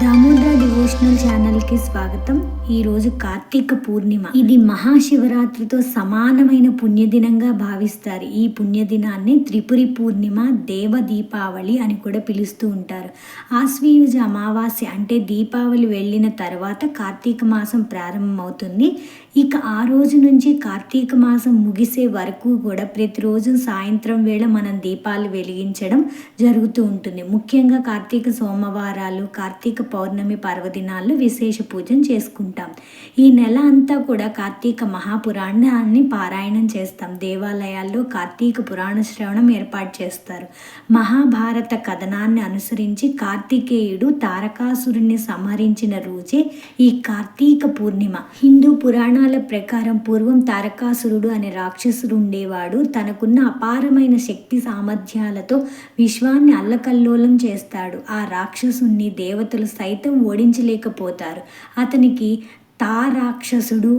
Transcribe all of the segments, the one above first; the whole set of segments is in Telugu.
దామోదర డివోషనల్ ఛానల్కి స్వాగతం. ఈరోజు కార్తీక పూర్ణిమ. ఇది మహాశివరాత్రితో సమానమైన పుణ్యదినంగా భావిస్తారు. ఈ పుణ్యదినాన్ని త్రిపురి పూర్ణిమ దేవ దీపావళి అని కూడా పిలుస్తూ ఉంటారు. ఆశ్వీయుజ అమావాస్య అంటే దీపావళి వెళ్ళిన తర్వాత కార్తీక మాసం ప్రారంభమవుతుంది. ఇక ఆ రోజు నుంచి కార్తీక మాసం ముగిసే వరకు కూడా ప్రతిరోజు సాయంత్రం వేళ మనం దీపాలు వెలిగించడం జరుగుతూ ఉంటుంది. ముఖ్యంగా కార్తీక సోమవారాలు కార్తీక పౌర్ణమి పర్వదినాల్లో విశేష పూజను చేసుకుంటాం. ఈ నెల అంతా కూడా కార్తీక మహాపురాణాన్ని పారాయణం చేస్తాం. దేవాలయాల్లో కార్తీక పురాణ శ్రవణం ఏర్పాటు చేస్తారు. మహాభారత కథనాన్ని అనుసరించి కార్తికేయుడు తారకాసురుణ్ణి సంహరించిన రోజే ఈ కార్తీక పూర్ణిమ. హిందూ పురాణాల ప్రకారం పూర్వం తారకాసురుడు అనే రాక్షసుడు ఉండేవాడు. తనకున్న అపారమైన శక్తి సామర్థ్యాలతో విశ్వాన్ని అల్లకల్లోలం చేస్తాడు. ఆ రాక్షసుణ్ణి దేవతలు సైతం ఓడించలేకపోతారు. అతనికి తారాక్షసుడు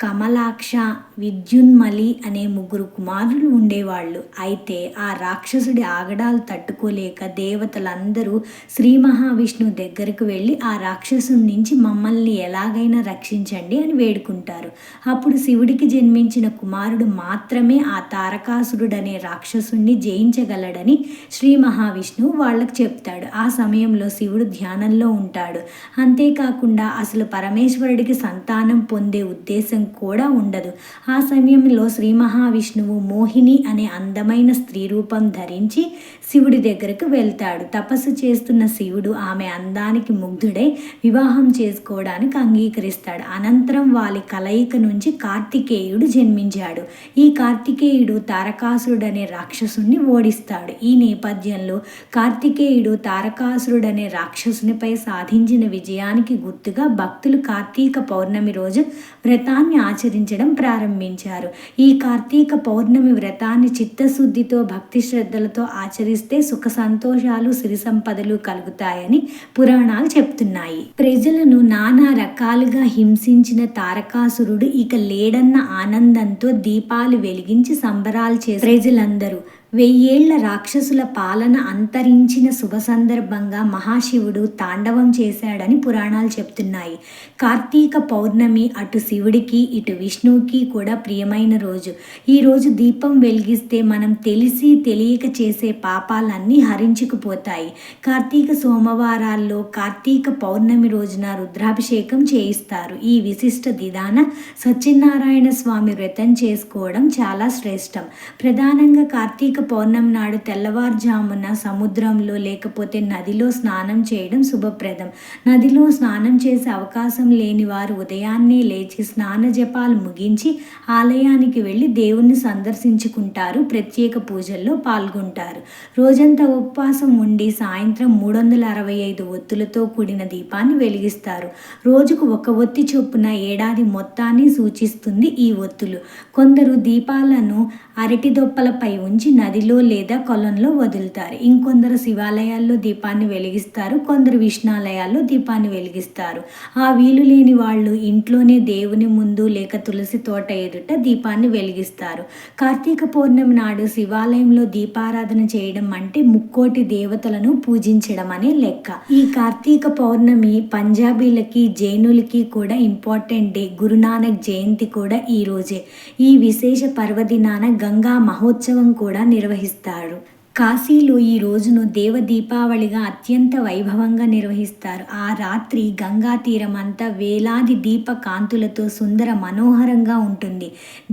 కమలాక్ష విద్యున్మలి అనే ముగ్గురు కుమారులు ఉండేవాళ్ళు. అయితే ఆ రాక్షసుడి ఆగడాలు తట్టుకోలేక దేవతలందరూ శ్రీ మహావిష్ణువు దగ్గరకు వెళ్ళి ఆ రాక్షసుడి నుంచి మమ్మల్ని ఎలాగైనా రక్షించండి అని వేడుకుంటారు. అప్పుడు శివుడికి జన్మించిన కుమారుడు మాత్రమే ఆ తారకాసురుడనే రాక్షసుణ్ణి జయించగలడని శ్రీ మహావిష్ణువు వాళ్ళకు చెప్తాడు. ఆ సమయంలో శివుడు ధ్యానంలో ఉంటాడు. అంతేకాకుండా అసలు పరమేశ్వరుడికి సంతానం పొందే ఉద్దేశం కూడా ఉండదు. ఆ సమయంలో శ్రీ మహావిష్ణువు మోహిని అనే అందమైన స్త్రీ రూపం ధరించి శివుడి దగ్గరకు వెళ్తాడు. తపస్సు చేస్తున్న శివుడు ఆమె అందానికి ముగ్ధుడై వివాహం చేసుకోవడానికి అంగీకరిస్తాడు. అనంతరం వాళ్ళ కలయిక నుంచి కార్తికేయుడు జన్మించాడు. ఈ కార్తికేయుడు తారకాసురుడు అనే రాక్షసుని ఓడిస్తాడు. ఈ నేపథ్యంలో కార్తికేయుడు తారకాసురుడు అనే రాక్షసునిపై సాధించిన విజయానికి గుర్తుగా భక్తులు కార్తీక పౌర్ణమి రోజు వ్రతాన్ని ఆచరించడం ప్రారంభించారు. ఈ కార్తీక పౌర్ణమి వ్రతాన్ని చిత్తశుద్ధితో భక్తి శ్రద్ధలతో ఆచరిస్తే సుఖ సంతోషాలు సిరి సంపదలు కలుగుతాయని పురాణాలు చెప్తున్నాయి. ప్రజలను నానా రకాలుగా హింసించిన తారకాసురుడు ఇక లేడన్న ఆనందంతో దీపాలు వెలిగించి సంబరాలు చేసే ప్రజలందరూ వెయ్యేళ్ళ రాక్షసుల పాలన అంతరించిన శుభ సందర్భంగా మహాశివుడు తాండవం చేశాడని పురాణాలు చెప్తున్నాయి. కార్తీక పౌర్ణమి అటు శివుడికి ఇటు విష్ణువుకి కూడా ప్రియమైన రోజు. ఈ రోజు దీపం వెలిగిస్తే మనం తెలిసి తెలియక చేసే పాపాలన్నీ హరించుకుపోతాయి. కార్తీక సోమవారాల్లో కార్తీక పౌర్ణమి రోజున రుద్రాభిషేకం చేయిస్తారు. ఈ విశిష్ట దిదాన సత్యనారాయణ స్వామి వ్రతం చేసుకోవడం చాలా శ్రేష్టం. ప్రధానంగా కార్తీక పౌర్ణమి నాడు తెల్లవారుజామున సముద్రంలో లేకపోతే నదిలో స్నానం చేయడం శుభప్రదం. నదిలో స్నానం చేసే అవకాశం లేని వారు ఉదయాన్నే లేచి స్నాన జపాలు ముగించి ఆలయానికి వెళ్ళి దేవుణ్ణి సందర్శించుకుంటారు ప్రత్యేక పూజల్లో పాల్గొంటారు. రోజంతా ఉపవాసం ఉండి సాయంత్రం మూడు వందల అరవై ఐదు ఒత్తులతో కూడిన దీపాన్ని వెలిగిస్తారు. రోజుకు ఒక ఒత్తి చొప్పున ఏడాది మొత్తాన్ని సూచిస్తుంది ఈ ఒత్తులు. కొందరు దీపాలను అరటి దొప్పలపై ఉంచి నదిలో లేదా కొలంలో వదులుతారు. ఇంకొందరు శివాలయాల్లో దీపాన్ని వెలిగిస్తారు కొందరు విష్ణాలయాల్లో దీపాన్ని వెలిగిస్తారు. ఆ వీలు లేని వాళ్ళు ఇంట్లోనే దేవుని ముందు లేక తులసి తోట ఎదుట దీపాన్ని వెలిగిస్తారు. కార్తీక పౌర్ణమి నాడు శివాలయంలో దీపారాధన చేయడం అంటే ముక్కోటి దేవతలను పూజించడం అనే లెక్క. ఈ కార్తీక పౌర్ణమి పంజాబీలకి జైనులకి కూడా ఇంపార్టెంట్ డే. గురునానక్ జయంతి కూడా ఈ రోజే. ఈ విశేష పర్వదినాన గంగా మహోత్సవం కూడా నిర్వహిస్తారు కాశీలో ఈ రోజును దేవ దీపావళిగా అత్యంత వైభవంగా నిర్వహిస్తారు. ఆ రాత్రి గంగా తీరం అంతా వేలాది దీప కాంతులతో సుందర మనోహరంగా ఉంటుంది.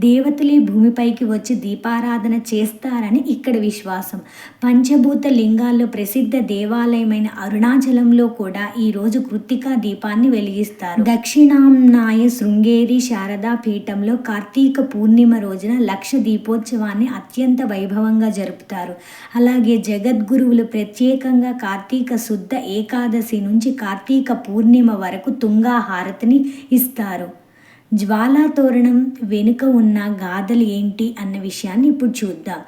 దేవతలే భూమిపైకి వచ్చి దీపారాధన చేస్తారని ఇక్కడ విశ్వాసం. పంచభూత లింగాల్లో ప్రసిద్ధ దేవాలయమైన అరుణాచలంలో కూడా ఈ రోజు కృత్తికా దీపాన్ని వెలిగిస్తారు. దక్షిణాంనాయ శృంగేరి శారదా పీఠంలో కార్తీక పూర్ణిమ రోజున లక్ష దీపోత్సవాన్ని అత్యంత వైభవంగా జరుపుతారు. అలాగే జగద్గురువులు ప్రత్యేకంగా కార్తీక శుద్ధ ఏకాదశి నుంచి కార్తీక పూర్ణిమ వరకు తుంగా హారతిని ఇస్తారు. జ్వాలా తోరణం వెనుక ఉన్న గాథలు ఏంటి అన్న విషయాన్ని ఇప్పుడు చూద్దాం.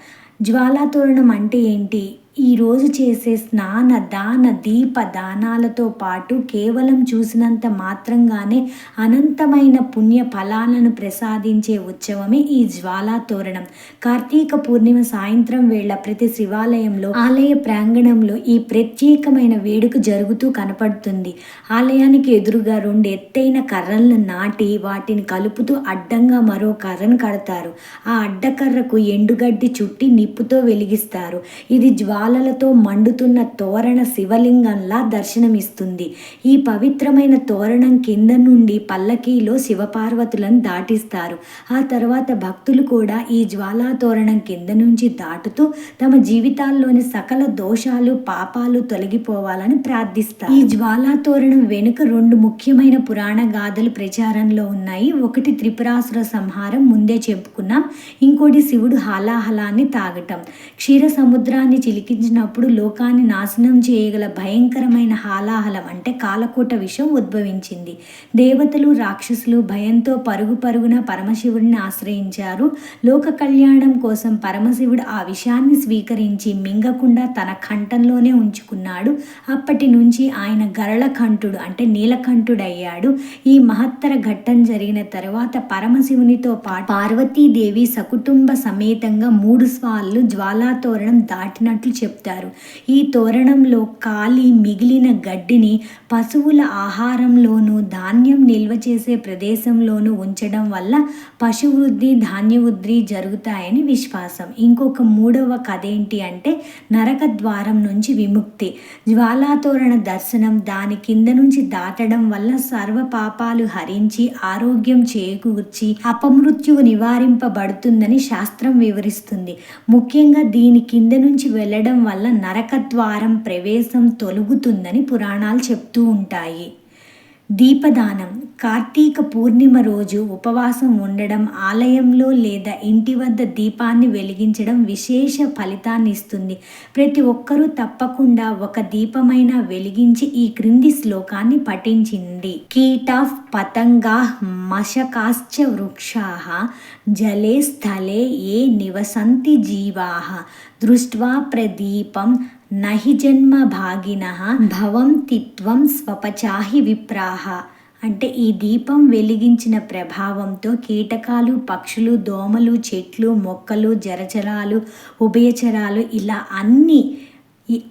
జ్వాలా తోరణం అంటే ఏంటి? ఈరోజు చేసే స్నాన దాన దీప దానాలతో పాటు కేవలం చూసినంత మాత్రంగానే అనంతమైన పుణ్య ఫలాలను ప్రసాదించే ఉత్సవమే ఈ జ్వాలా తోరణం. కార్తీక పూర్ణిమ సాయంత్రం వేళ ప్రతి శివాలయంలో ఆలయ ప్రాంగణంలో ఈ ప్రత్యేకమైన వేడుక జరుగుతూ కనపడుతుంది. ఆలయానికి ఎదురుగా రెండు ఎత్తైన కర్రలను నాటి వాటిని కలుపుతూ అడ్డంగా మరో కర్రను కడతారు. ఆ అడ్డకర్రకు ఎండుగడ్డి చుట్టి నిప్పుతో వెలిగిస్తారు. ఇది జ్వాల జ్వాలలతో మండుతున్న తోరణ శివలింగంలా దర్శనమిస్తుంది. ఈ పవిత్రమైన తోరణం కింద నుండి పల్లకీలో శివపార్వతులను దాటిస్తారు. ఆ తర్వాత భక్తులు కూడా ఈ జ్వాలా తోరణం కింద నుంచి దాటుతూ తమ జీవితాల్లోని సకల దోషాలు పాపాలు తొలగిపోవాలని ప్రార్థిస్తారు. ఈ జ్వాలా తోరణం వెనుక రెండు ముఖ్యమైన పురాణ గాథలు ప్రచారంలో ఉన్నాయి. ఒకటి త్రిపురాసుర సంహారం ముందే చెప్పుకున్నాం. ఇంకోటి శివుడు హలాహలాన్ని తాగటం. క్షీర సముద్రాన్ని చిలికి ప్రవేశించినప్పుడు లోకాన్ని నాశనం చేయగల భయంకరమైన హాలాహలం అంటే కాలకోట విషం ఉద్భవించింది. దేవతలు రాక్షసులు భయంతో పరుగు పరుగున పరమశివుడిని ఆశ్రయించారు. లోక కళ్యాణం కోసం పరమశివుడు ఆ విషాన్ని స్వీకరించి మింగకుండా తన కంఠంలోనే ఉంచుకున్నాడు. అప్పటి నుంచి ఆయన గరళకంఠుడు అంటే నీలకంఠుడయ్యాడు. ఈ మహత్తర ఘట్టం జరిగిన తర్వాత పరమశివునితో పాటు పార్వతీదేవి సకుటుంబ సమేతంగా మూడు స్వాళ్ళు జ్వాలాతోరణం దాటినట్లు చెప్తారు. ఈ తోరణంలో కాలి మిగిలిన గడ్డిని పశువుల ఆహారంలోనూ ధాన్యం నిల్వ చేసే ప్రదేశంలోనూ ఉంచడం వల్ల పశువృద్ధి ధాన్యవృద్ధి జరుగుతాయని విశ్వాసం. ఇంకొక మూడవ కథ ఏంటి అంటే నరక ద్వారం నుంచి విముక్తి. జ్వాలాతోరణ దర్శనం దాని కింద నుంచి దాటడం వల్ల సర్వ పాపాలు హరించి ఆరోగ్యం చేకూర్చి అపమృత్యువు నివారింపబడుతుందని శాస్త్రం వివరిస్తుంది. ముఖ్యంగా దీని కింద నుంచి వెళ్ళడం వల్ల నరకద్వారం ప్రవేశం తొలుగుతుందని పురాణాలు చెప్తూ ఉంటాయి. దీపదానం. కార్తీక పూర్ణిమ రోజు ఉపవాసం ఉండడం ఆలయంలో లేదా ఇంటి వద్ద దీపాన్ని వెలిగించడం విశేష ఫలితాన్ని ఇస్తుంది. ప్రతి ఒక్కరూ తప్పకుండా ఒక దీపమైన వెలిగించి ఈ క్రింది శ్లోకాన్ని పఠించింది. కీట పతంగా మశకాశ్చ వృక్షా జలే స్థలే ఏ నివసంతి జీవా. దృష్ట్వా ప్రదీపం నహి జన్మ భాగిన భవం తిత్వం స్వపచాహి విప్రాహ. అంటే ఈ దీపం వెలిగించిన ప్రభావంతో కీటకాలు పక్షులు దోమలు చెట్లు మొక్కలు జరచరాలు ఉభయచరాలు ఇలా అన్నీ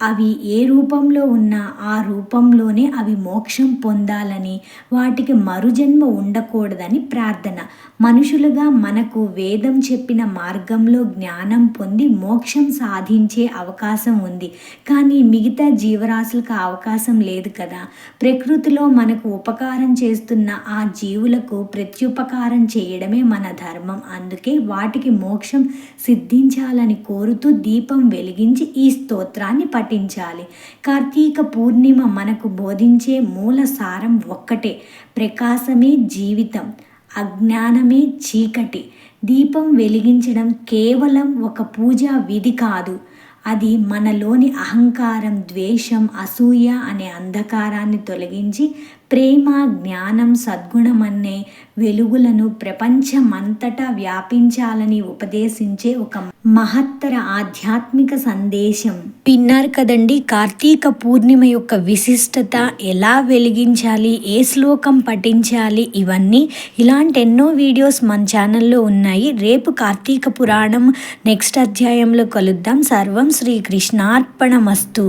అవి ఏ రూపంలో ఉన్నా ఆ రూపంలోనే అవి మోక్షం పొందాలని వాటికి మరుజన్మ ఉండకూడదని ప్రార్థన. మనుషులుగా మనకు వేదం చెప్పిన మార్గంలో జ్ఞానం పొంది మోక్షం సాధించే అవకాశం ఉంది. కానీ మిగతా జీవరాశులకు అవకాశం లేదు కదా. ప్రకృతిలో మనకు ఉపకారం చేస్తున్న ఆ జీవులకు ప్రత్యుపకారం చేయడమే మన ధర్మం. అందుకే వాటికి మోక్షం సిద్ధించాలని కోరుతూ దీపం వెలిగించి ఈ స్తోత్రాన్ని పఠించాలి. కార్తీక పూర్ణిమ మనకు బోధించే మూల సారం ఒక్కటే ప్రకాశమే జీవితం అజ్ఞానమే చీకటి. దీపం వెలిగించడం కేవలం ఒక పూజా విధి కాదు. అది మనలోని అహంకారం ద్వేషం అసూయ అనే అంధకారాన్ని తొలగించి ప్రేమ జ్ఞానం సద్గుణమన్నే వెలుగులను ప్రపంచమంతటా వ్యాపించాలని ఉపదేశించే ఒక మహత్తర ఆధ్యాత్మిక సందేశం. విన్నారు కదండి కార్తీక పూర్ణిమ యొక్క విశిష్టత ఎలా వెలిగించాలి ఏ శ్లోకం పఠించాలి ఇవన్నీ ఇలాంటి ఎన్నో వీడియోస్ మన ఛానల్లో ఉన్నాయి. రేపు కార్తీక పురాణం నెక్స్ట్ అధ్యాయంలో కలుద్దాం. సర్వం శ్రీకృష్ణార్పణమస్తు